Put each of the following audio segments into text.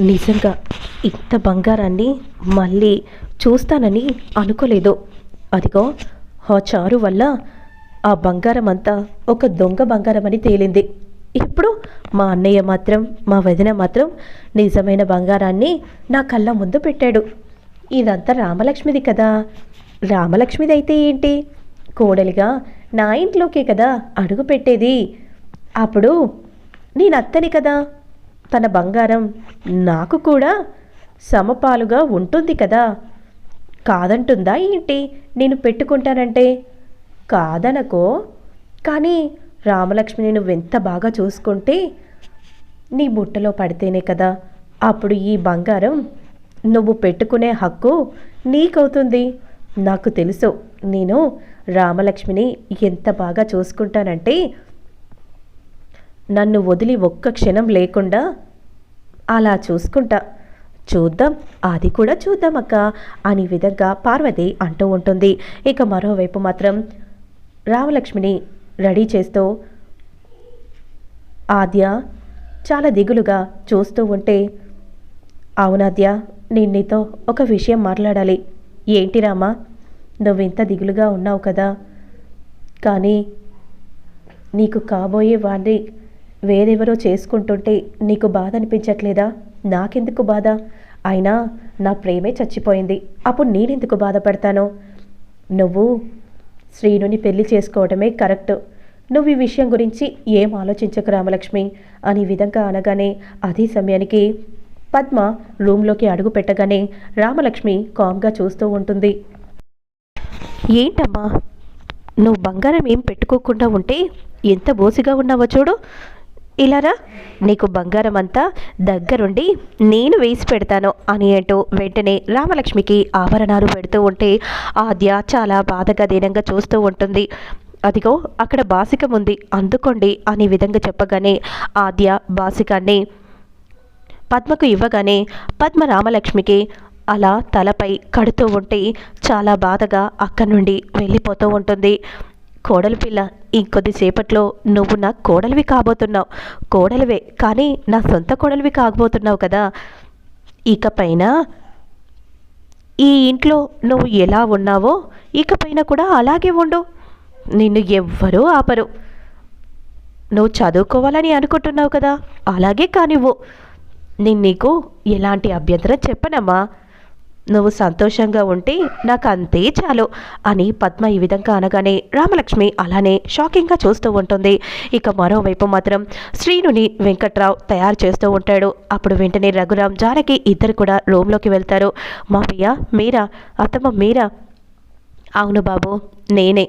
నిజంగా ఇంత బంగారాన్ని మళ్ళీ చూస్తానని అనుకోలేదు. అదిగో ఆ చారు వల్ల ఆ బంగారం అంతా ఒక దొంగ బంగారం అని తేలింది. ఇప్పుడు మా అన్నయ్య మాత్రం మా వదిన మాత్రం నిజమైన బంగారాన్ని నా కళ్ళ ముందు పెట్టాడు. ఇదంతా రామలక్ష్మిది కదా. రామలక్ష్మిది అయితే ఏంటి? కోడలిగా నా ఇంట్లోకే కదా అడుగు పెట్టేది. అప్పుడు నేను అత్తని కదా. తన బంగారం నాకు కూడా సమపాలుగా ఉంటుంది కదా. కాదంటుందా ఏంటి? నేను పెట్టుకుంటానంటే? కాదనకో. కానీ రామలక్ష్మిని నువ్వెంత బాగా చూసుకుంటే నీ బుట్టలో పడితేనే కదా. అప్పుడు ఈ బంగారం నువ్వు పెట్టుకునే హక్కు నీకవుతుంది. నాకు తెలుసు. నేను రామలక్ష్మిని ఎంత బాగా చూసుకుంటానంటే నన్ను వదిలి ఒక్క క్షణం లేకుండా అలా చూసుకుంటా. చూద్దాం అది కూడా చూద్దాం అక్క అని విధంగా పార్వతి అంటూ ఉంటుంది. ఇక మరోవైపు మాత్రం రామలక్ష్మిని రెడీ చేస్తూ ఆద్య చాలా దిగులుగా చూస్తూ ఉంటే అవునాద్య నేను నీతో ఒక విషయం మాట్లాడాలి. ఏంటి రామా నువ్వింత దిగులుగా ఉన్నావు కదా. కానీ నీకు కాబోయే వాడిని వేరెవరో చేసుకుంటుంటే నీకు బాధ అనిపించట్లేదా? నాకెందుకు బాధ? అయినా నా ప్రేమే చచ్చిపోయింది. అప్పుడు నేనెందుకు బాధపడతాను? నువ్వు శ్రీనుని పెళ్ళి చేసుకోవడమే కరెక్ట్. నువ్వు ఈ విషయం గురించి ఏం ఆలోచించకు రామలక్ష్మి? అని విధంగా అనగానే అదే సమయానికి పద్మ రూమ్లోకి అడుగు పెట్టగానే రామలక్ష్మి కామ్గా చూస్తూ ఉంటుంది. ఏంటమ్మా? నువ్వు బంగారం ఏం పెట్టుకోకుండా ఉంటే ఎంత బోసిగా ఉన్నావో చూడు. ఇలారా? నీకు బంగారం అంతా దగ్గరుండి నేను వేసి పెడతాను అని అంటూ వెంటనే రామలక్ష్మికి ఆభరణాలు పెడుతూ ఉంటే ఆద్య చాలా బాధగా దీనంగా చూస్తూ ఉంటుంది. అదిగో అక్కడ బాసికం ఉంది. అందుకోండి అనే విధంగా చెప్పగానే ఆద్య బాసికాన్ని పద్మకు ఇవ్వగానే పద్మ రామలక్ష్మికి అలా తలపై కడుతూ ఉంటే చాలా బాధగా అక్కడి నుండి వెళ్ళిపోతూ ఉంటుంది. కోడలి పిల్ల ఇంకొద్దిసేపట్లో నువ్వు నా కోడలివి కాబోతున్నావు. కోడలివే కానీ నా సొంత కోడలివి కాబోతున్నావు కదా. ఇకపైన ఈ ఇంట్లో నువ్వు ఎలా ఉన్నావో ఇకపైన కూడా అలాగే ఉండు. నిన్ను ఎవ్వరూ ఆపరు. నువ్వు చదువుకోవాలని అనుకుంటున్నావు కదా. అలాగే కానివ్వు. నేను నీకు ఎలాంటి అభ్యంతరం చెప్పనమ్మా. నువ్వు సంతోషంగా ఉంటే నాకు అంతే చాలు అని పద్మ ఈ విధంగా అనగానే రామలక్ష్మి అలానే షాకింగ్గా చూస్తూ ఉంటుంది. ఇక మరోవైపు మాత్రం శ్రీనుని వెంకట్రావు తయారు చేస్తూ ఉంటాడు. అప్పుడు వెంటనే రఘురామ్ జానకి ఇద్దరు కూడా రూమ్లోకి వెళ్తారు. మా పియ మీరా అత్తమ్మ మీరా? అవును బాబు నేనే.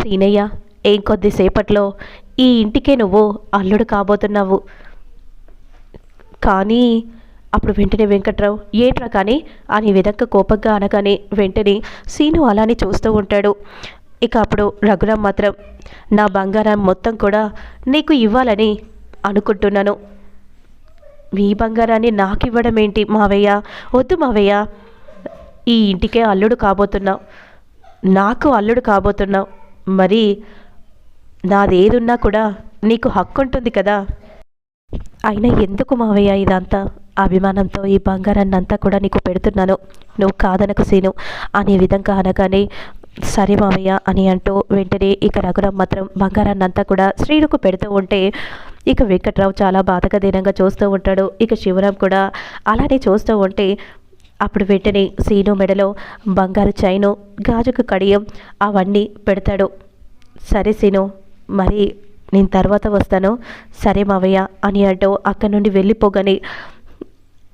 సీనయ్య ఏం కొద్దిసేపట్లో ఈ ఇంటికే నువ్వు అల్లుడు కాబోతున్నావు. కానీ అప్పుడు వెంటనే వెంకట్రావు ఏట్రా కానీ అని విధంగా కోపంగా అనగానే వెంటనే సీను అలానే చూస్తూ ఉంటాడు. ఇక అప్పుడు రఘురామ్ మాత్రం నా బంగారం మొత్తం కూడా నీకు ఇవ్వాలని అనుకుంటున్నాను. మీ బంగారాన్ని నాకు ఇవ్వడం ఏంటి మావయ్య? వద్దు మావయ్య. ఈ ఇంటికే అల్లుడు కాబోతున్నావు. నాకు అల్లుడు కాబోతున్నావు. మరి నాదేదున్నా కూడా నీకు హక్కు ఉంటుంది కదా. అయినా ఎందుకు మావయ్య ఇదంతా? అభిమానంతో ఈ బంగారాన్ని అంతా కూడా నీకు పెడుతున్నాను. నువ్వు కాదనకు సీను. అనే విధంగా అనగానే సరే మావయ్య అని అంటూ వెంటనే ఇక రఘురామ్ మాత్రం బంగారాన్ని అంతా కూడా శ్రీనుకు పెడుతూ ఉంటే ఇక వెంకట్రావు చాలా బాధగా దీనంగా చూస్తూ ఉంటాడు. ఇక శివరాం కూడా అలానే చూస్తూ ఉంటే అప్పుడు వెంటనే సీను మెడలో బంగారు చైను గాజుకు కడియం అవన్నీ పెడతాడు. సరే సీను మరి నేను తర్వాత వస్తాను. సరే మావయ్య అని అంటూ అక్కడి నుండి వెళ్ళిపోగానే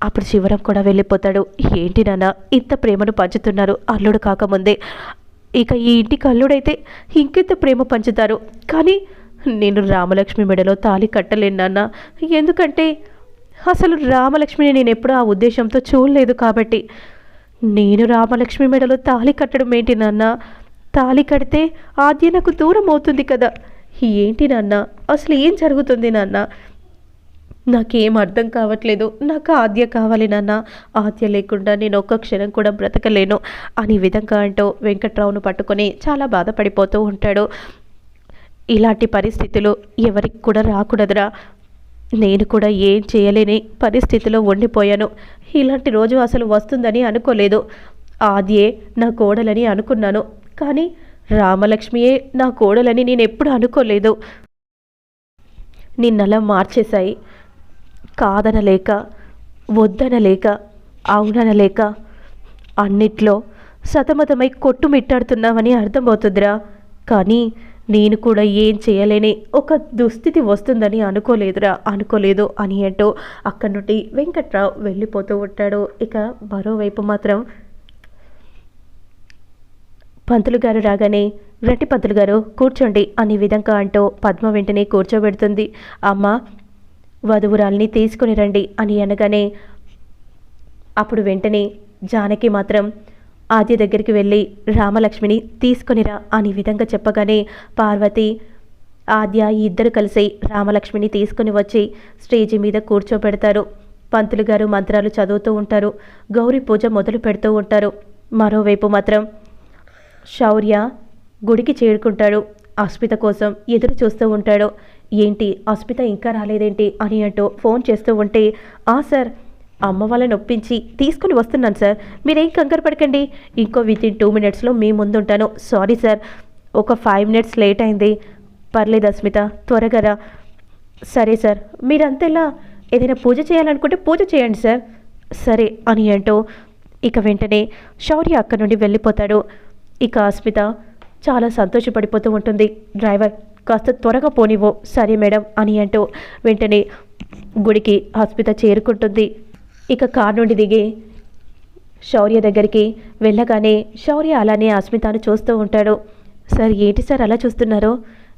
అప్పుడు శివరం కూడా వెళ్ళిపోతాడు. ఏంటి నాన్న ఇంత ప్రేమను పంచుతున్నారు? అల్లుడు కాకముందే. ఇక ఈ ఇంటికి అల్లుడైతే ఇంకెంత ప్రేమ పంచుతారు? కానీ నేను రామలక్ష్మి మెడలో తాళి కట్టలేను నాన్న. ఎందుకంటే అసలు రామలక్ష్మిని నేను ఎప్పుడూ ఆ ఉద్దేశంతో చూడలేదు కాబట్టి. నేను రామలక్ష్మి మెడలో తాళి కట్టడం ఏంటి నాన్న? తాళి కడితే ఆద్య నాకు దూరం అవుతుంది కదా. ఏంటి నాన్న? అసలు ఏం జరుగుతుంది నాన్న? నాకేం అర్థం కావట్లేదు. నాకు ఆద్య కావాలి నాన్న. ఆద్య లేకుండా నేను ఒక్క క్షణం కూడా బ్రతకలేను అని విధంగా అంటూ వెంకట్రావును పట్టుకొని చాలా బాధపడిపోతూ ఉంటాడు. ఇలాంటి పరిస్థితులు ఎవరికి కూడా రాకూడదురా. నేను కూడా ఏం చేయలేని పరిస్థితిలో ఉండిపోయాను. ఇలాంటి రోజు అసలు వస్తుందని అనుకోలేదు. ఆద్యే నా కోడలని అనుకున్నాను. కానీ రామలక్ష్మియే నా కోడలని నేను ఎప్పుడు అనుకోలేదు. నిన్నలా మార్చేశాయి. కాదనలేక వద్దనలేక అవుననలేక అన్నిట్లో సతమతమై కొట్టుమిట్టాడుతున్నామని అర్థమవుతుందిరా. కానీ నేను కూడా ఏం చేయలేని ఒక దుస్థితి వస్తుందని అనుకోలేదురా. అనుకోలేదు అని అంటూ అక్కడి నుండి వెంకట్రావు వెళ్ళిపోతూ ఉంటాడు. ఇక మరోవైపు మాత్రం పంతులు గారు రాగానే రెట్టి పంతులు గారు కూర్చోండి అనే విధంగా అంటూ పద్మ వెంటనే కూర్చోబెడుతుంది. అమ్మ వధువురాల్ని తీసుకుని రండి అని అనగానే అప్పుడు వెంటనే జానకి మాత్రం ఆద్య దగ్గరికి వెళ్ళి రామలక్ష్మిని తీసుకొనిరా అనే విధంగా చెప్పగానే పార్వతి ఆద్య ఈ ఇద్దరు కలిసి రామలక్ష్మిని తీసుకుని వచ్చి స్టేజి మీద కూర్చోబెడతారు. పంతులు గారు మంత్రాలు చదువుతూ ఉంటారు. గౌరీ పూజ మొదలు పెడుతూ ఉంటారు. మరోవైపు మాత్రం శౌర్య గుడికి చేరుకుంటాడు. అస్మిత కోసం ఎదురు చూస్తూ ఉంటాడు. ఏంటి అస్మిత ఇంకా రాలేదేంటి అని అంటూ ఫోన్ చేస్తూ ఉంటే ఆ సార్ అమ్మ వాళ్ళని ఒప్పించి తీసుకుని వస్తున్నాను సార్. మీరేం కంగారు పడకండి. ఇంకో విత్ ఇన్ టూ మినిట్స్లో మీ ముందుంటాను సారీ సార్ ఒక ఫైవ్ మినిట్స్ లేట్ అయింది. పర్లేదు అస్మిత త్వరగా రా. సరే సార్ మీరంతేలా ఏదైనా పూజ చేయాలనుకుంటే పూజ చేయండి సార్. సరే అని అంటూ ఇక వెంటనే శౌర్య అక్కడి నుండి వెళ్ళిపోతాడు. ఇక అస్మిత చాలా సంతోషపడిపోతూ ఉంటుంది. డ్రైవర్ కాస్త త్వరగా పోనివ్వు. సరే మేడం అని అంటూ వెంటనే గుడికి అస్మిత చేరుకుంటుంది. ఇక కార్ నుండి దిగి శౌర్య దగ్గరికి వెళ్ళగానే శౌర్య అలానే అస్మితను చూస్తూ ఉంటాడు. సార్ ఏంటి సార్ అలా చూస్తున్నారు?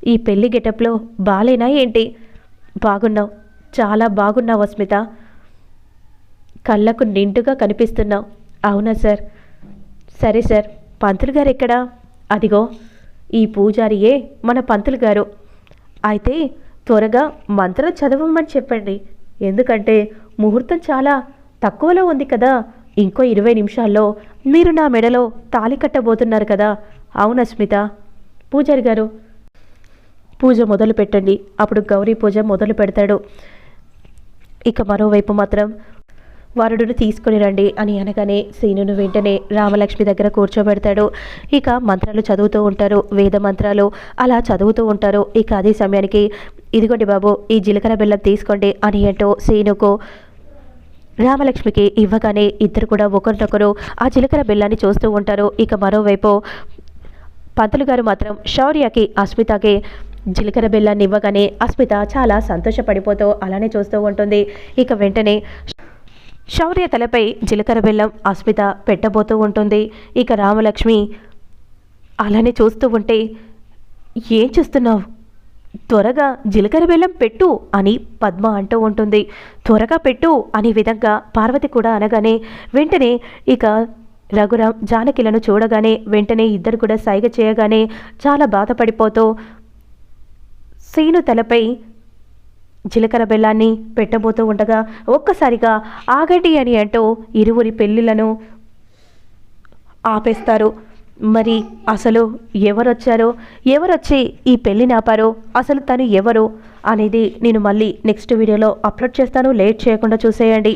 ఈ పెళ్ళి గెటప్లో బాలేనా ఏంటి? బాగున్నావు. చాలా బాగున్నావు అస్మిత. కళ్ళకు నిండుగా కనిపిస్తున్నావు. అవునా సార్. సరే సార్. పంతులు గారు ఎక్కడా? అదిగో ఈ పూజారియే మన పంతులు గారు. అయితే త్వరగా మంత్రం చదవమని చెప్పండి. ఎందుకంటే ముహూర్తం చాలా తక్కువలో ఉంది కదా. ఇంకో ఇరవై నిమిషాల్లో మీరు నా మెడలో తాళి కట్టబోతున్నారు కదా. అవునా స్మిత? పూజారి గారు. పూజ మొదలు పెట్టండి అప్పుడు గౌరీ పూజ మొదలు పెడతాడు. ఇక మరోవైపు మాత్రం వరుడును తీసుకుని రండి అని అనగానే సీనును వెంటనే రామలక్ష్మి దగ్గర కూర్చోబెడతాడు. ఇక మంత్రాలు చదువుతూ ఉంటారు వేద మంత్రాలు అలా చదువుతూ ఉంటారు. ఇక అదే సమయానికి ఇదిగోండి బాబు ఈ జీలకర్ర బెల్లం తీసుకోండి అని అంటూ సీనుకు రామలక్ష్మికి ఇవ్వగానే ఇద్దరు కూడా ఒకరినొకరు ఆ జీలకర్ర బెల్లాన్ని చూస్తూ ఉంటారు. ఇక మరోవైపు పంతులు గారు మాత్రం శౌర్యకి అస్మితకి జీలకర్ర బెల్లాన్ని ఇవ్వగానే అస్మిత చాలా సంతోషపడిపోతూ అలానే చూస్తూ ఉంటుంది. ఇక వెంటనే శౌర్య తలపై జీలకర్ర బెల్లం అస్మిత పెట్టబోతూ ఉంటుంది. ఇక రామలక్ష్మి అలానే చూస్తూ ఉంటే ఏం చూస్తున్నావు? త్వరగా జీలకర్ర బెల్లం పెట్టు అని పద్మ అంటూ ఉంటుంది. త్వరగా పెట్టు అనే విధంగా పార్వతి కూడా అనగానే వెంటనే ఇక రఘురాం జానకిలను చూడగానే వెంటనే ఇద్దరు కూడా సైగ చేయగానే చాలా బాధపడిపోతూ సీను తలపై జీలకర్ర బెల్లాన్ని పెట్టబోతూ ఉండగా ఒక్కసారిగా ఆగండి అని అంటూ ఇరువురి పెళ్ళిలను ఆపేస్తారు. మరి అసలు ఎవరొచ్చారో ఎవరొచ్చి ఈ పెళ్ళిని ఆపారో అసలు తను ఎవరు అనేది నేను మళ్ళీ నెక్స్ట్ వీడియోలో అప్లోడ్ చేస్తాను. లేట్ చేయకుండా చూసేయండి.